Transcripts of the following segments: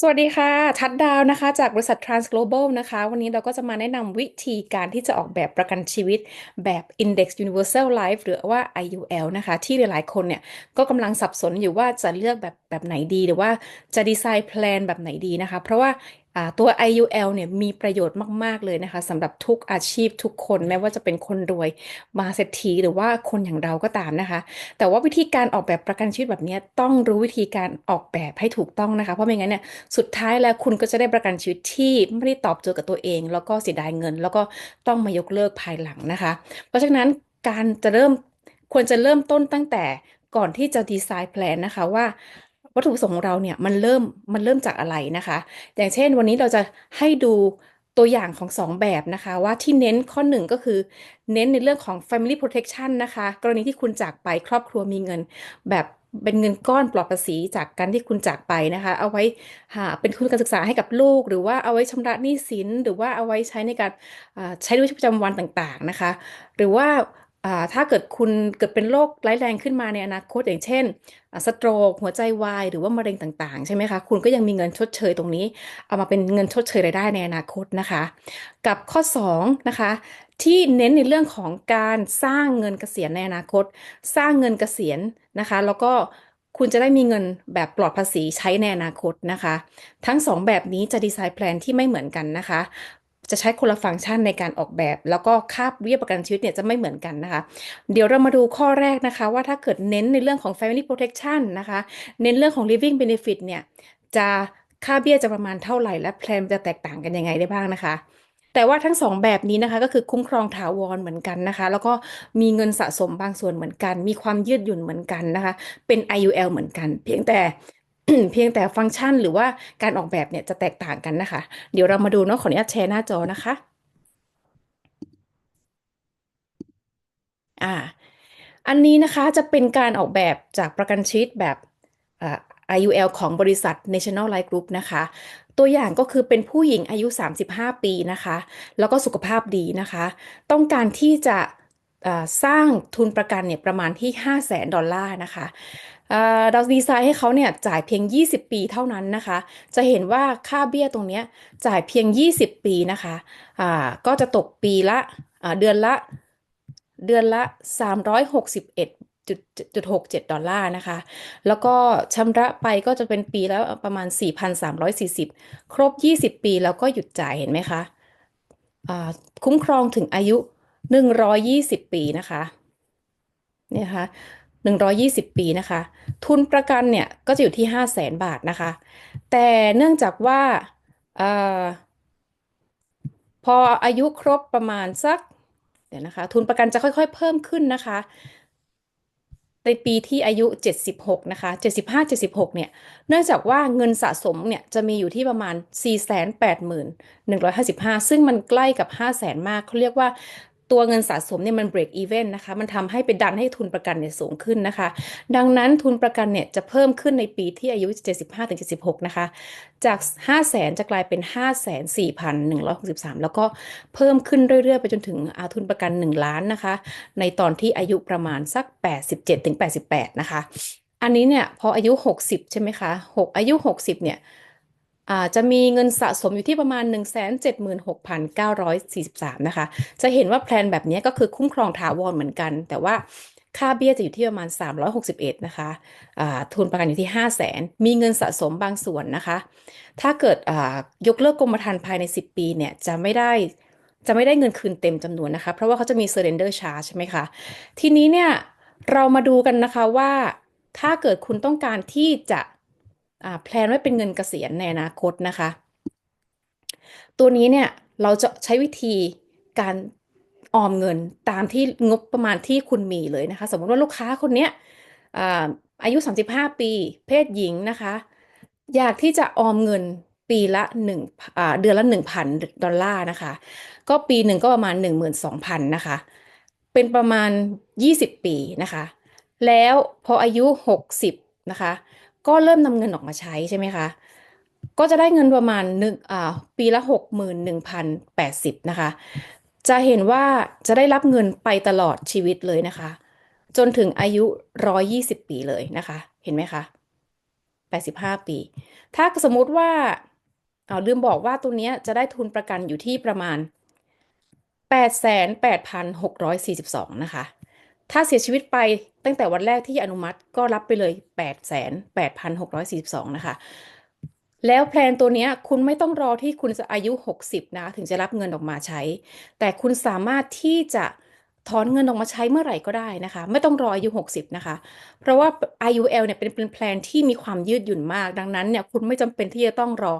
สวัสดีค่ะ ทัดดาวนะคะ จากบริษัท Trans Global นะคะ วันนี้เราก็จะมาแนะนำวิธีการที่จะออกแบบประกันชีวิตแบบ Index Universal Life หรือว่า IUL นะคะ ที่หลายๆ คนเนี่ย ก็กำลังสับสนอยู่ว่าจะเลือกแบบ แบบไหนดี หรือว่าจะดีไซน์แพลนแบบไหนดีนะคะ เพราะว่าตัว IUL เนี่ยมีประโยชน์มาก ๆ เลยนะคะสำหรับทุกอาชีพทุกคนแม้ว่าจะเป็นคนรวยมาเศรษฐีหรือว่าคนอย่างเราก็ตามนะคะ แต่ว่าวิธีการออกแบบประกันชีวิตแบบนี้ต้องรู้วิธีการออกแบบให้ถูกต้องนะคะ เพราะไม่งั้นเนี่ยสุดท้ายแล้วคุณก็จะได้ประกันชีวิตที่ไม่ได้ตอบโจทย์กับตัวเอง แล้วก็เสียดายเงิน แล้วก็ต้องมายกเลิกภายหลังนะคะ เพราะฉะนั้นการจะเริ่มควรจะเริ่มต้นตั้งแต่ก่อนที่จะดีไซน์แพลนนะคะว่า วัตถุประสงค์ของเราเนี่ยมันเริ่มมันเริ่มจากอะไรนะคะ อย่างเช่นวันนี้เราจะให้ดูตัวอย่างของสองแบบนะคะ ว่าที่เน้นข้อหนึ่งก็คือเน้นในเรื่องของ family protection นะคะ กรณีที่คุณจากไปครอบครัวมีเงิน แบบเป็นเงินก้อนปลอดภาษีจากการที่คุณจากไปนะคะ เอาไว้หาเป็นทุนการศึกษาให้กับลูก หรือว่าเอาไว้ชำระหนี้สิน หรือว่าเอาไว้ใช้ในการใช้ในชีวิตประจำวันต่างๆนะคะ หรือว่า ถ้าเกิดคุณเกิดเป็นโรคร้ายแรงขึ้นมาในอนาคตอย่างเช่นสโตรกหัวใจวายหรือว่ามะเร็งต่างๆ ใช่ไหมคะ คุณก็ยังมีเงินชดเชยตรงนี้ เอามาเป็นเงินชดเชยรายได้ในอนาคตนะคะ กับข้อ2นะคะที่เน้นในเรื่องของการสร้างเงินเกษียณในอนาคต สร้างเงินเกษียณนะคะ แล้วก็คุณจะได้มีเงินแบบปลอดภาษีใช้ในอนาคตนะคะ ทั้ง 2 แบบนี้จะดีไซน์แพลนที่ไม่เหมือนกันนะคะ จะใช้คนละฟังก์ชันในการออกแบบ แล้วก็ค่าเบี้ยประกันชีวิตเนี่ยจะไม่เหมือนกันนะคะ เดี๋ยวเรามาดูข้อแรกนะคะ ว่าถ้าเกิดเน้นในเรื่องของ family protection นะคะ เน้นเรื่องของ living benefit เนี่ยจะค่าเบี้ยจะประมาณเท่าไหร่และแพลนจะแตกต่างกันยังไงได้บ้างนะคะแต่ว่าทั้งสองแบบนี้นะคะก็คือคุ้มครองถาวรเหมือนกันนะคะ แล้วก็มีเงินสะสมบางส่วนเหมือนกัน มีความยืดหยุ่นเหมือนกันนะคะ เป็น IUL เหมือนกัน เพียงแต่ เพียงแต่ฟังก์ชันหรือว่าการออกแบบเนี่ยจะแตกต่างกันนะคะ เดี๋ยวเรามาดูเนาะขออนุญาตแชร์หน้าจอนะคะ อ่า อันนี้นะคะจะเป็นการออกแบบจากประกันชีวิตแบบอ่า IUL ของบริษัท National Life Group นะคะ ตัวอย่างก็คือเป็นผู้หญิงอายุ 35 ปีนะคะ แล้วก็สุขภาพดีนะคะ ต้องการที่จะสร้างทุนประกันเนี่ยประมาณที่ 5 0 0แสนดอลลาร์นะคะ เราดีไซน์ให้เขาเนี่ยจ่ายเพียง 20 ปีเท่านั้นนะคะ จะเห็นว่าค่าเบี้ยตรงนี้จ่ายเพียง 20 ปีนะคะะก็จะตกปีละเดือนละ เดือนละ 361จุดจุดหกเจ็ดดอลลาร์นะคะ แล้วก็ชำระไปก็จะเป็นปีแล้วประมาณ 4,340 ครบ 20 ปีแล้วก็หยุดจ่ายเห็นไหมคะคุ้มครองถึงอายุ 120 ปีนะคะเนี่ยคะ 120 ปีนะคะ ทุนประกันเนี่ยก็จะอยู่ที่ 5 0 0แสนบาทนะคะ แต่เนื่องจากว่าอพออายุครบประมาณสักเดี๋ยวนะคะ ทุนประกันจะค่อยๆ เพิ่มขึ้นนะคะ ในปีที่อายุ 76 นะคะ 75 76 เนี่ย เนื่องจากว่าเงินสะสมเนี่ยจะมีอยู่ที่ประมาณ 481,155 ซึ่งมันใกล้กับ 5 0 0 0 0 0มากเขาเรียกว่า ตัวเงินสะสมเนี่ยมัน break even นะคะ มันทำให้ไปดันให้ทุนประกันเนี่ยสูงขึ้นนะคะ ดังนั้นทุนประกันเนี่ยจะเพิ่มขึ้นในปีที่อายุ 75-76 นะคะ จาก 5 0 0แสนจะกลายเป็น 5 4 1 6 3 แล้วก็เพิ่มขึ้นเรื่อย ๆ ไปจนถึงอาทุนประกัน 1 ล้านนะคะ ในตอนที่อายุประมาณสัก 87-88 นะคะ อันนี้เนี่ยพออายุ 60 ใช่ไหมคะ 6 อายุ 60 เนี่ย จะมีเงินสะสมอยู่ที่ประมาณ 176,943 นะคะ จะเห็นว่าแพลนแบบนี้ก็คือคุ้มครองถาวรเหมือนกัน แต่ว่าค่าเบี้ยจะอยู่ที่ประมาณ 361 นะคะะทุนประกันอยู่ที่ 5 0 0แสน มีเงินสะสมบางส่วนนะคะ ถ้าเกิดยกเลิกกรมธรรม์ภายใน 10 ปีเนี่ยจะไม่ได้จะไม่ได้เงินคืนเต็มจำนวนนะคะ เพราะว่าเขาจะมี surrender charge ใช่ไหมคะ ทีนี้เนี่ยเรามาดูกันนะคะว่าถ้าเกิดคุณต้องการที่จะ แพลนไว้เป็นเงินเกษียณในอนาคตนะคะ ตัวนี้เนี่ยเราจะใช้วิธีการออมเงินตามที่งบประมาณที่คุณมีเลยนะคะ สมมติว่าลูกค้าคนนี้อายุ 35 ปี เพศหญิงนะคะ อยากที่จะออมเงินปีละหนึ่งเดือนละ 1,000 ดอลลาร์นะคะ ก็ปีหนึ่งก็ประมาณ 12,000 นะคะ เป็นประมาณ 20 ปีนะคะ แล้วพออายุ 60 นะคะ ก็เริ่มนำเงินออกมาใช้ใช่ไหมคะ ก็จะได้เงินประมาณหนึ่งอ่าปีละหกหมื่นหนึ่งพันแปดสิบนะคะ จะเห็นว่าจะได้รับเงินไปตลอดชีวิตเลยนะคะ จนถึงอายุร้อยยี่สิบปีเลยนะคะ เห็นไหมคะ85ปี ถ้าสมมติว่าเอาลืมบอกว่าตัวเนี้ยจะได้ทุนประกันอยู่ที่ประมาณ 88,642 นะคะ ถ้าเสียชีวิตไปตั้งแต่วันแรกที่อนุมัติก็รับไปเลย 88,642 นะคะ แล้วแพลนตัวนี้คุณไม่ต้องรอที่คุณจะอายุ 60 นะ ถึงจะรับเงินออกมาใช้ แต่คุณสามารถที่จะถอนเงินออกมาใช้เมื่อไหร่ก็ได้นะคะ ไม่ต้องรออายุ 60 นะคะ เพราะว่า IUL เนี่ยเป็นเป็นแพลนที่มีความยืดหยุ่นมาก ดังนั้นเนี่ยคุณไม่จำเป็นที่จะต้องรอ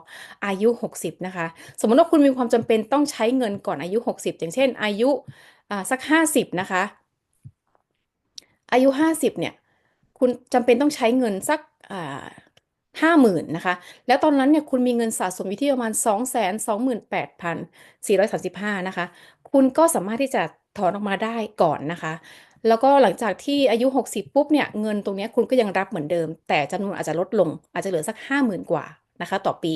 อายุ 60 นะคะ สมมติว่าคุณมีความจำเป็นต้องใช้เงินก่อนอายุ 60 อย่างเช่น อายุอ่าสัก 50 นะคะ อายุ50เนี่ย คุณจำเป็นต้องใช้เงินสักอ่าห้าหมื่นนะคะ แล้วตอนนั้นเนี่ยคุณมีเงินสะสมอยู่ที่ประมาณ2 2 8 4 3 5นแปดพันสี่ร้อยสาสิบห้านะคะ คุณก็สามารถที่จะถอนออกมาได้ก่อนนะคะ แล้วก็หลังจากที่อายุ 60 ปุ๊บเนี่ยเงินตรงนี้คุณก็ยังรับเหมือนเดิม แต่จำนวนอาจจะลดลงอาจจะเหลือสัก 50,000 กว่านะคะ ต่อปี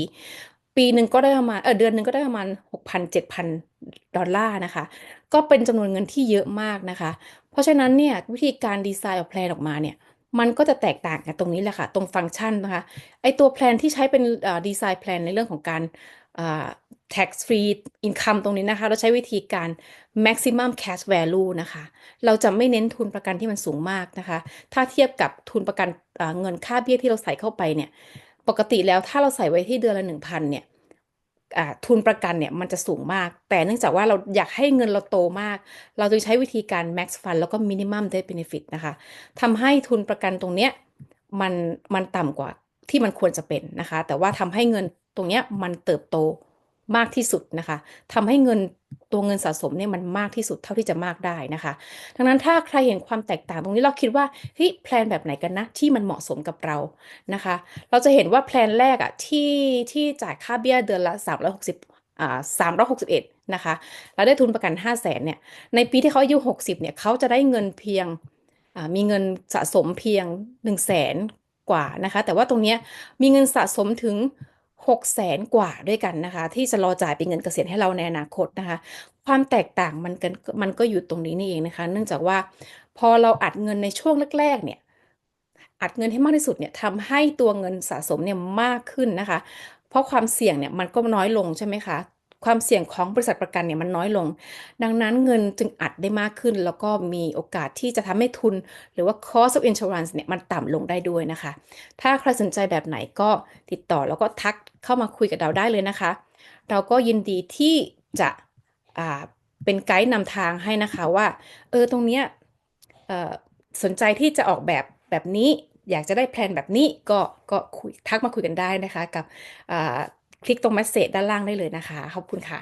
ปีหนึ่งก็ได้ประมาณเออเดือนหนึ่งก็ได้ประมาณ6,000 7,000ดอลลาร์นะคะ ก็เป็นจำนวนเงินที่เยอะมากนะคะ เพราะฉะนั้นเนี่ยวิธีการดีไซน์ออกแพลนออกมาเนี่ยมันก็จะแตกต่างกันตรงนี้แหละค่ะ ตรงฟังก์ชันนะคะ ไอตัวแพลนที่ใช้เป็นดีไซน์แพลนในเรื่องของการ tax free income ตรงนี้นะคะ เราใช้วิธีการ maximum cash value นะคะ เราจะไม่เน้นทุนประกันที่มันสูงมากนะคะ ถ้าเทียบกับทุนประกันเงินค่าเบี้ยที่เราใส่เข้าไปเนี่ย ปกติแล้วถ้าเราใส่ไว้ที่เดือนละหนึ่งพันเนี่ย ทุนประกันเนี่ยมันจะสูงมาก แต่เนื่องจากว่าเราอยากให้เงินเราโตมาก เราจะใช้วิธีการ max fund แล้วก็ minimum death benefit นะคะทำให้ทุนประกันตรงเนี้ยมันมันต่ำกว่าที่มันควรจะเป็นนะคะ แต่ว่าทำให้เงินตรงเนี้ยมันเติบโต มากที่สุดนะคะทำให้เงินตัวเงินสะสมเนี่ยมันมากที่สุดเท่าที่จะมากได้นะคะ ดังนั้นถ้าใครเห็นความแตกต่างตรงนี้เราคิดว่าเฮ้ยแพลนแบบไหนกันนะที่มันเหมาะสมกับเรานะคะ เราจะเห็นว่าแพลนแรกอะที่ที่จ่ายค่าเบี้ยเดือนละ 360อ่า361นะคะแล้วได้ทุนประกัน5 0 0แสนเนี่ยในปีที่เขาอายุ 60เนี่ยเขาจะได้เงินเพียงมีเงินสะสมเพียง 1 0 0 0 0แสนกว่านะคะ แต่ว่าตรงนี้มีเงินสะสมถึง 6แสนกว่าด้วยกันนะคะ ที่จะรอจ่ายเป็นเงินเกษียณให้เราในอนาคตนะคะ ความแตกต่างมันกันมันก็อยู่ตรงนี้นี่เองนะคะ เนื่องจากว่าพอเราอัดเงินในช่วงแรกๆเนี่ยอัดเงินให้มากที่สุดเนี่ยทำให้ตัวเงินสะสมเนี่ยมากขึ้นนะคะ เพราะความเสี่ยงเนี่ยมันก็น้อยลงใช่ไหมคะ ความเสี่ยงของบริษัทประกันเนี่ยมันน้อยลง ดังนั้นเงินจึงอัดได้มากขึ้น แล้วก็มีโอกาสที่จะทำให้ทุน หรือว่า cost of insurance เนี่ยมันต่ำลงได้ด้วยนะคะ ถ้าใครสนใจแบบไหนก็ติดต่อแล้วก็ทักเข้ามาคุยกับเราได้เลยนะคะ เราก็ยินดีที่จะเป็นไกด์นำทางให้นะคะว่า เออตรงเนี้ยสนใจที่จะออกแบบแบบนี้ อยากจะได้แพลนแบบนี้ก็ก็คุยทักมาคุยกันได้นะคะกับ คลิกตรงเมสเซจด้านล่างได้เลยนะคะ ขอบคุณค่ะ